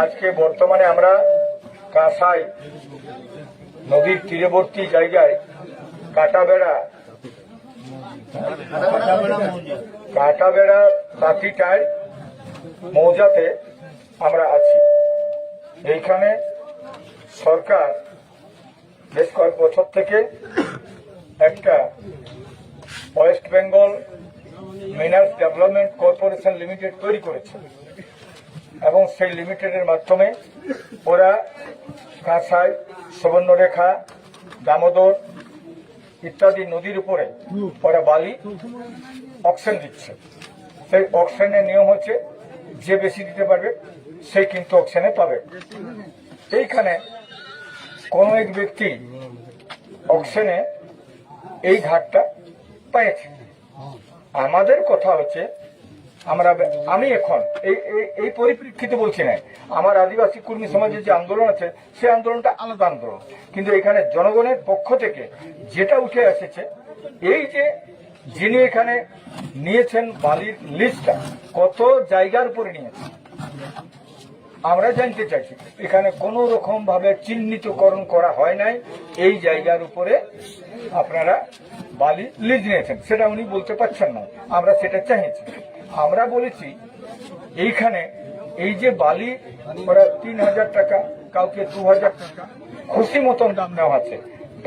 আজকে বর্তমানে আমরা কাঁসাই নদীর তীরবর্তী জায়গায় কাটাবেড়া কাটাবেড়া পাতিটায় মৌজাতে আমরা আছি। এইখানে সরকার বেশ কয়েক বছর থেকে একটা West Bengal Minerals Development Corporation Limited তৈরি করেছে। এবং সেই লিমিটেডের মাধ্যমে ওরা কাঁসাই, সুবর্ণরেখা, দামোদর ইত্যাদি নদীর উপরে ওরা বালি অকশন দিচ্ছে। সেই অকশনের নিয়ম হচ্ছে যে বেশি দিতে পারবে, সেই কিন্তু অকশনে পাবে। এইখানে কোনো এক ব্যক্তি অকশনে এই ঘাটটা পেয়েছে আমাদের কথা হচ্ছে, আমরা আমি এখন, এই, এই- পরিপ্রেক্ষিতে বলছি না, আমার আদিবাসী কর্মী সমাজের যে আন্দোলন আছে, সে আন্দোলনটা আলাদা আন্দোলন। কিন্তু এখানে জনগণের পক্ষ থেকে যেটা উঠে এসেছে, এই যে যিনি এখানে নিয়েছেন বালির লিস্টটা, কত জায়গার উপরে নিয়েছেন? আমরা জানতে চাইছি, এখানে কোনো রকম ভাবে চিহ্নিতকরণ করা হয় নাই, এই জায়গার উপরে আপনারা বালি লিজ নিয়েছেন, সেটা উনি বলতে পারছেন না, আমরা সেটা চাইছি। আমরা বলেছি, এইখানে এই যে বালি, ওরা তিন হাজার টাকা, কাউকে দু হাজার টাকা, খুশি মতন দাম নেওয়া আছে।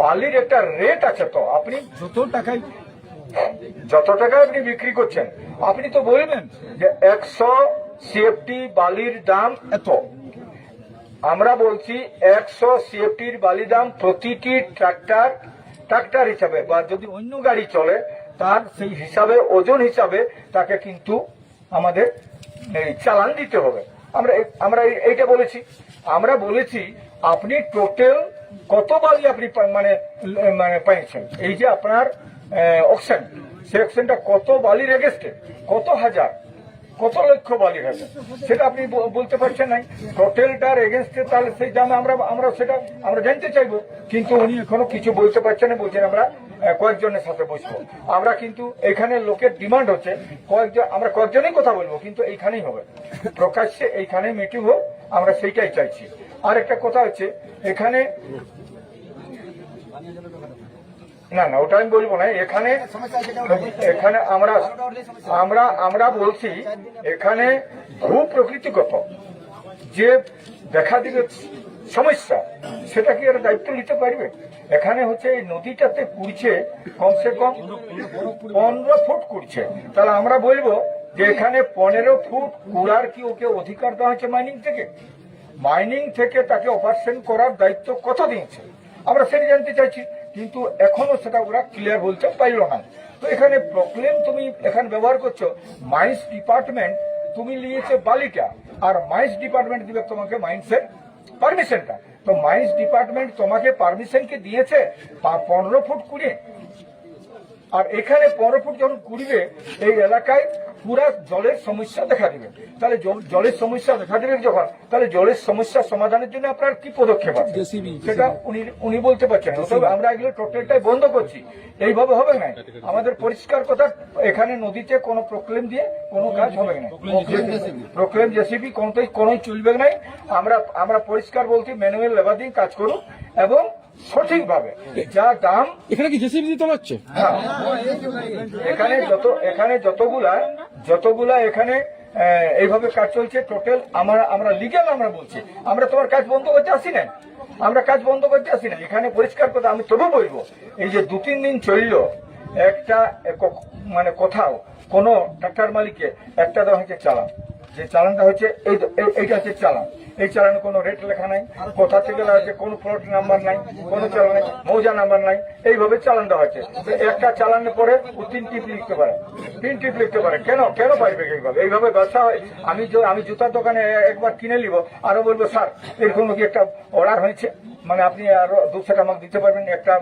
বালির একটা রেট আছে তো, আপনি যত টাকায়, যত টাকা আপনি বিক্রি করছেন, আপনি তো বলবেন যে একশো সিএফটি বালির দাম এত? আমরা বলছি একশো সিএফটির বালি দাম প্রতিটি ট্রাক্টর ট্রাক্টর হিসাবে বা যদি অন্য গাড়ি চলে, তার সেই হিসাবে, ওজন হিসাবে তাকে কিন্তু আমাদের চালান দিতে হবে। আমরা আমরা এই- এইটা বলেছি। আমরা বলেছি, আপনি টোটাল কত বালি আপনি মানে মানে পাইছেন? এই যে আপনার অকশন সেই অকশনটা কত বালির এগেস্টে কত হাজার? কত লক্ষ বালির আছে? সেটা আপনি বলতে পারছেন নাই। টোটালটার এগেনস্টে তাহলে সেই দামে আমরা আমরা সেটা, আমরা জানতে চাইব। কিন্তু উনি এখনও কিছু বলতে পারছেন না, বলছেন আমরা কয়েকজনের সাথে বসবো। আমরা কিন্তু এখানে লোকের ডিমান্ড হচ্ছে, কয়েকজন, আমরা কয়েকজনই কথা বলব, কিন্তু এইখানেই হবে। প্রকাশ্যে এইখানে মিটিং হোক, আমরা সেইটাই চাইছি। আর একটা কথা হচ্ছে, এখানে না না ওটা আমি বলব না। এখানে এখানে আমরা আমরা আমরা বলছি এখানে ভূ প্রকৃতিগত যে দেখা দিবে সমস্যা সেটা কি এর দায়িত্ব নিতে পারবে? এখানে হচ্ছে এই নদীটাতে কুড়ছে কমসে কম পনেরো ফুট কুড়ছে। তাহলে আমরা বলব যে এখানে পনেরো ফুট কুড়ার কি ওকে অধিকার দেওয়া হচ্ছে মাইনিং থেকে? মাইনিং থেকে তাকে অপারেশন করার দায়িত্ব কত দিয়েছে? আমরা সেটা জানতে চাইছি। কিন্তু এখনও সেটা ওরা ক্লিয়ার বলতে পারল না। তো এখানে প্রবলেম তুমি এখানে ব্যবহার করছ মাইন্স ডিপার্টমেন্ট তুমি নিয়েছে বালিটা আর মাইন্স ডিপার্টমেন্ট দিবে তোমাকে মাইন্সের পারমিশনটা তো মাইন্স ডিপার্টমেন্ট তোমাকে পারমিশন কি দিয়েছে? পনেরো ফুট কুড়িয়ে আর এখানে ফুট যখন কুড়িবে এই এলাকায় পুরা জলের সমস্যা দেখা দিবে। তাহলে জল- জলের সমস্যা দেখা দিবে যখন তাহলে জলের সমস্যা সমাধানের জন্য আপনার কি পদক্ষেপ আছে? সেটা উনি উনি বলতে পারছেন তবে আমরা এগুলো টোটালটাই বন্ধ করছি। এইভাবে হবে না আমাদের পরিষ্কার কথা এখানে নদীতে কোনো প্রক্লেম দিয়ে কোনো কাজ হবে না প্রক্লেম জেসিবি কোনোটাই কোনোই চলবে না আমরা আমরা পরিষ্কার বলছি ম্যানুয়াল লেবার দিয়ে কাজ করুন এবং সঠিকভাবে। যা দাম এখানে কি জেসিবি দিয়ে তোলা হচ্ছে? হ্যাঁ। এখানে যত এখানে যতগুলা যতগুলা এখানে এইভাবে কাজ চলছে টোটাল আমরা আমরা লিগেল আমরা বলছি। আমরা তোমার কাজ বন্ধ করতে আসি না। আমরা কাজ বন্ধ করতে আসি না। এখানে পরিষ্কার কথা আমি তবু বলব এই যে দু তিন দিন চলল একটা মানে কোথাও কোনো ট্রাক্টর মালিককে একটা দেওয়া হচ্ছে চালান। যে চালানটা হচ্ছে এই এই- এইটা হচ্ছে চালান। এই চালানে কোনো রেট লেখা নাই কোথা থেকে হচ্ছে কোনো প্লট নাম্বার নাই কোনো চালান মৌজা নাম্বার নাই এইভাবে চালান দেওয়া হচ্ছে একটা চালানের পরে ও তিন টিপ লিখতে পারে। তিন টিপ লিখতে পারে। কেন? কেন পারবে এইভাবে? এইভাবে ব্যবসা হয়। আমি আমি জুতার দোকানে একবার কিনে নিব আরও বলব স্যার এরকম কি একটা অর্ডার হয়েছে? মানে আপনি আরও দু দুশো টাকা দিতে পারবেন একটা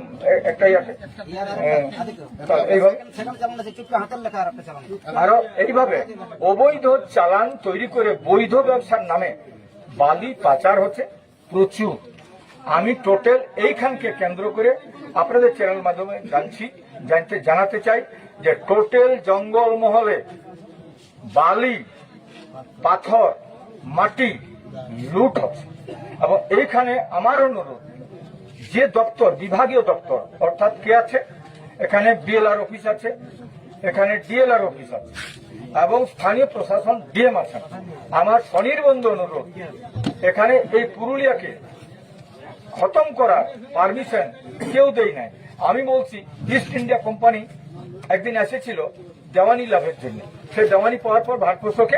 একটাই আছে। হ্যাঁ, চালান চালান আরও এইভাবে অবৈধ চালান তৈরি করে বৈধ ব্যবসার নামে বালি পাচার হচ্ছে প্রচুর। আমি টোটাল এইখানকে কেন্দ্র করে আপনাদের চ্যানেল মাধ্যমে জানছি, জানতে, জানাতে চাই যে টোটাল জঙ্গল মহলে বালি, পাথর, মাটি লুট হচ্ছে। এবং এইখানে আমার অনুরোধ, যে দপ্তর, বিভাগীয় দপ্তর, অর্থাৎ কে আছে? এখানে বিএলআর অফিস আছে, এখানে ডিএলআর অফিস আছে। এবং স্থানীয় প্রশাসন ডিএম আছেন। আমার স্বনির্বন্ধ অনুরোধ, এখানে এই পুরুলিয়াকে খতম করার পারমিশন কেউ দেয় নাই। আমি বলছি ইস্ট ইন্ডিয়া কোম্পানি একদিন এসেছিল দেওয়ানি লাভের জন্য। সে দেওয়ানি পাওয়ার পর ভারতবর্ষকে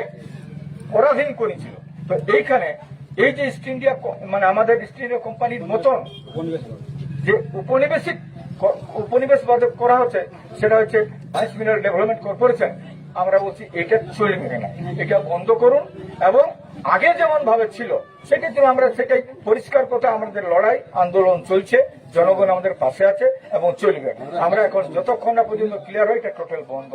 পরাধীন করেছিল। তো এইখানে এই যে ইস্ট ইন্ডিয়া মানে আমাদের ইস্ট ইন্ডিয়া কোম্পানির মতন যে উপনিবেশিক ক- উপনিবেশ করা হচ্ছে, সেটা হচ্ছে ভাইস মিনারেল ডেভেলপমেন্ট কর্পোরেশন আমরা বলছি এটা চলবে না এটা বন্ধ করুন এবং আগে যেমন ভাবে ছিল সেক্ষেত্রে আমরা সেটাই পরিষ্কার কথা আমাদের লড়াই, আন্দোলন চলছে, জনগণ আমাদের পাশে আছে এবং চলবে আমরা এখন যতক্ষণ না পর্যন্ত ক্লিয়ার হয়, এটা টোটাল বন্ধ।